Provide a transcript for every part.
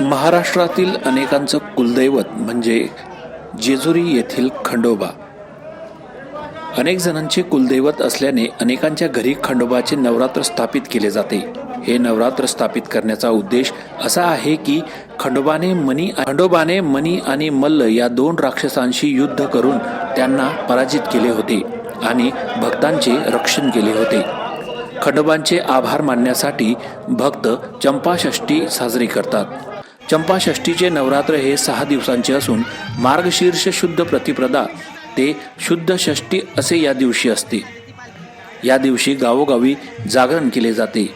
महाराष्ट्रातील अनेकांचं कुलदैवत म्हणजे जेजुरी येथील खंडोबा. अनेक जणांचे कुलदैवत असल्याने अनेकांच्या घरी खंडोबाचे नवरात्र स्थापित केले जाते. हे नवरात्र स्थापित करण्याचा उद्देश असा आहे की खंडोबाने मनी खंडोबाने मनी आणि मल्ल या दोन राक्षसांशी युद्ध करून त्यांना पराजित केले होते आणि भक्तांचे रक्षण केले होते. खंडोबांचे आभार मानण्यासाठी भक्त चंपाषष्ठी साजरी करतात. चंपाषष्ठीचे नवरात्र हे सहा दिवसांचे असून मार्गशीर्ष शुद्ध प्रतिप्रदा ते शुद्ध षष्टी असे या दिवशी असते. या दिवशी गावोगावी जागरण केले जाते.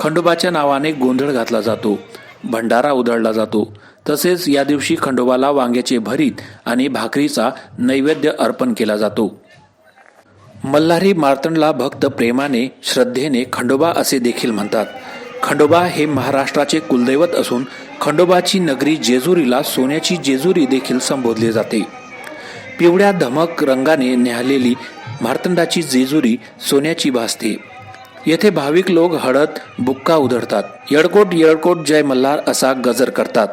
खंडोबाच्या नावाने गोंधळ घातला जातो. भंडारा उधळला जातो. तसेच या दिवशी खंडोबाला वांग्याचे भरीत आणि भाकरीचा नैवेद्य अर्पण केला जातो. मल्हारी मार्तंडला भक्त प्रेमाने श्रद्धेने खंडोबा असे देखील म्हणतात. खंडोबा हे महाराष्ट्राचे कुलदैवत असून खंडोबाची नगरी जेजुरीला सोन्याची जेजुरी देखील संबोधले जाते. पिवळ्या धमक रंगाने न्याहलेली मार्तंडाची जेजुरी सोन्याची भासते. येथे भाविक लोक हळद बुक्का उधळतात. येळकोट येळकोट जय मल्हार असा गजर करतात.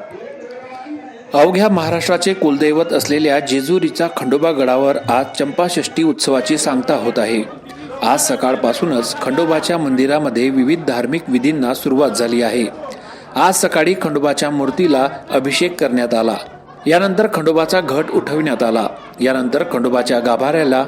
अवघ्या महाराष्ट्राचे कुलदैवत असलेल्या जेजुरीचा खंडोबा गडावर आज चंपाषष्ठी उत्सवाची सांगता होत आहे. आज सकाळपासूनच खंडोबाच्या मंदिरामध्ये विविध धार्मिक विधींना सुरुवात झाली आहे. आज सकाळी खंडोबाच्या मूर्तीला अभिषेक करण्यात आला. यानंतर खंडोबाचा घट उठविण्यात आला. यानंतर खंडोबाच्या गाभाऱ्याला